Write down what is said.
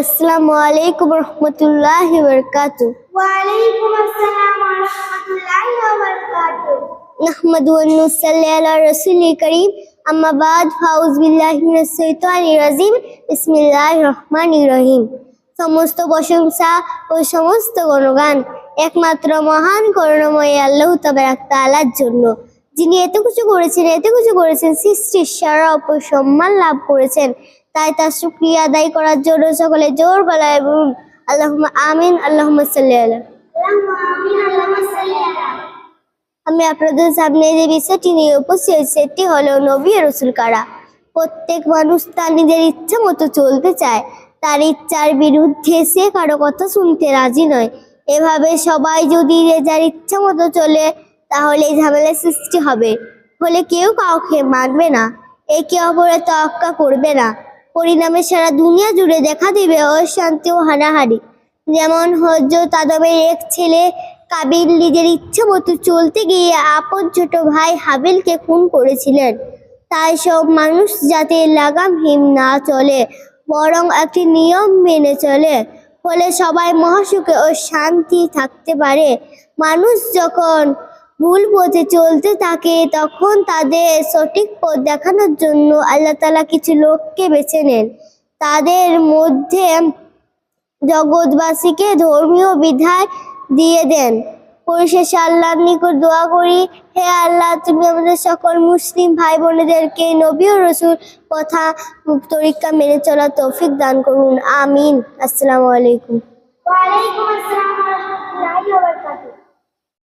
আসসালামু আলাইকুম রহমতুল্লাহ ওয়ালাইকুম সমস্ত প্রশংসা ও সমস্ত গণগান একমাত্র মহান করণময় আল্লাহ তালার জন্য। যিনি এত কিছু করেছেন এত কিছু করেছেন সৃষ্টির সারা অপসম্মান লাভ করেছেন। তাই তার শুক্রিয়া আদায় করার জন্য সকলে জোর গলায় বলুন আল্লাহুম্মা আমিন আল্লাহুম্মা সাল্লি আলা। আল্লাহুম্মা আমিন আল্লাহুম্মা সাল্লি আলা। আমি আপনাদের সামনে যে বিষয়টি নিয়ে উপস্থিত হয়েছি সেটি হলো নবী রসুল কারা। প্রত্যেক মানুষ তার নিজের ইচ্ছা মতো চলতে চায়। তার ইচ্ছার বিরুদ্ধে সে কারও কথা শুনতে রাজি নয়। এভাবে সবাই যদি যে যার ইচ্ছা মতো চলে তাহলে এই ঝামেলার সৃষ্টি হবে। ফলে কেউ কাউকে মানবে না। একে অপরের তোয়াক্কা করবে না। পরিণামে সারা দুনিয়া জুড়ে দেখা দিবে অশান্তি ও হানাহানি। যেমন হজরত আদমের এক ছেলে কাবিল নিজের ইচ্ছে মতো চলতে গিয়ে আপন ছোট ভাই হাবিলকে খুন করেছিলেন। তাই সব মানুষ যাতে লাগামহীন না চলে, বরং একটি নিয়ম মেনে চলে। ফলে সবাই মহাসুখে ও শান্তি থাকতে পারে। মানুষ যখন ভুল পথে চলতে থাকে, তখন তাদের সঠিক পথ দেখানোর জন্য আল্লাহ তালা কিছু লোককে বেছে নেন। তাদের মধ্যে জগৎবাসীকে ধর্মীয় বিধায় দিয়ে দেন। পরিশেষে আল্লাহর নিকট দোয়া করি, হে আল্লাহ, তুমি আমাদের সকল মুসলিম ভাই বোনেদেরকে নবী ও রসুল কথা তরিকা মেনে চলা তৌফিক দান করুন। আমিন। আসসালামু আলাইকুম।